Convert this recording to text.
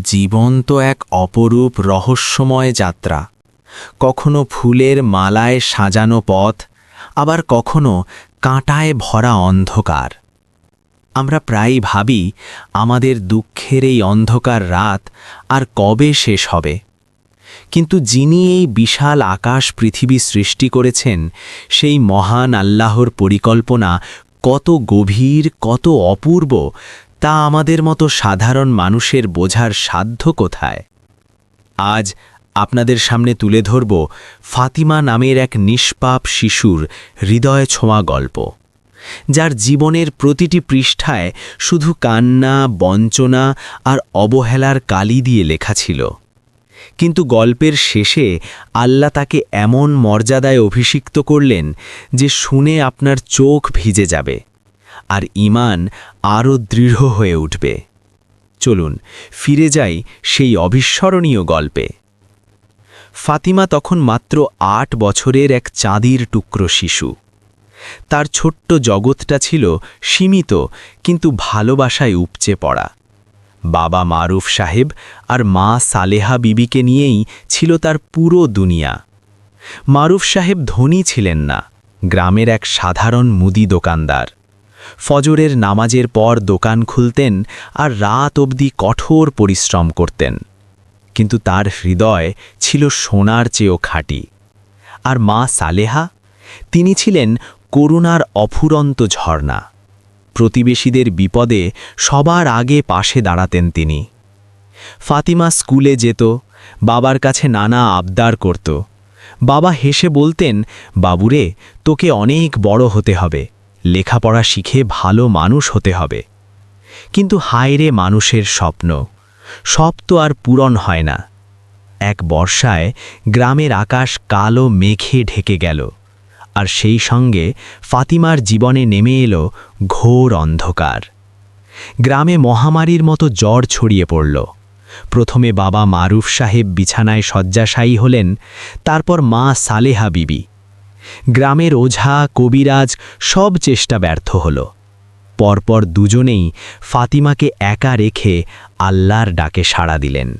জীবন তো এক অপরূপ রহস্যময় যাত্রা। কখনো ফুলের মালায় সাজানো পথ, আবার কখনো কাঁটায় ভরা অন্ধকার। আমরা প্রায়ই ভাবি, আমাদের দুঃখের এই অন্ধকার রাত আর কবে শেষ হবে? কিন্তু যিনি এই বিশাল আকাশ পৃথিবী সৃষ্টি করেছেন, সেই মহান আল্লাহর পরিকল্পনা কত গভীর, কত অপূর্ব তা আমাদের মতো সাধারণ মানুষের বোঝার সাধ্য কোথায়? আজ আপনাদের সামনে তুলে ধরব ফাতিমা নামের এক নিষ্পাপ শিশুর হৃদয় ছোঁয়া গল্প, যার জীবনের প্রতিটি পৃষ্ঠায় শুধু কান্না, বঞ্চনা আর অবহেলার কালি দিয়ে লেখা ছিল। কিন্তু গল্পের শেষে আল্লাহ তাকে এমন মর্যাদায় অভিষিক্ত করলেন যে শুনে আপনার চোখ ভিজে যাবে। আর ইমান আরও দৃঢ় হয়ে উঠবে। চলুন, ফিরে যাই সেই অবিস্মরণীয় গল্পে। ফাতিমা তখন মাত্র আট বছরের এক চাঁদির টুকরো শিশু। তার ছোট্ট জগৎটা ছিল সীমিত, কিন্তু ভালোবাসায় উপচে পড়া। বাবা মারুফ সাহেব আর মা সালেহা বিবিকে নিয়েই ছিল তার পুরো দুনিয়া। মারুফ সাহেব ধনী ছিলেন না, গ্রামের এক সাধারণ মুদি দোকানদার। ফজরের নামাজের পর দোকান খুলতেন আর রাত অবধি কঠোর পরিশ্রম করতেন। কিন্তু তার হৃদয় ছিল সোনার চেয়েও খাঁটি। আর মা সালেহা, তিনি ছিলেন করুণার অফুরন্ত ঝর্ণা। প্রতিবেশীদের বিপদে সবার আগে পাশে দাঁড়াতেন তিনি। ফাতিমা স্কুলে যেত, বাবার কাছে নানা আবদার করত। বাবা হেসে বলতেন, বাবুরে, তোকে অনেক বড় হতে হবে। লেখাপড়া শিখে ভালো মানুষ হতে হবে। কিন্তু হায়রে মানুষের স্বপ্ন, সব তো আর পূরণ হয় না। এক বর্ষায় গ্রামের আকাশ কালো মেঘে ঢেকে গেল, আর সেই সঙ্গে ফাতিমার জীবনে নেমে এলো ঘোর অন্ধকার। গ্রামে মহামারীর মতো জ্বর ছড়িয়ে পড়ল। প্রথমে বাবা মারুফ সাহেব বিছানায় শয্যাশায়ী হলেন, তারপর মা সালেহা বিবি। গ্রামের ওঝা, কবিরাজ সব চেষ্টা ব্যর্থ হল। পরপর দুজনেই ফাতিমাকে একা রেখে আল্লাহর ডাকে সাড়া দিলেন।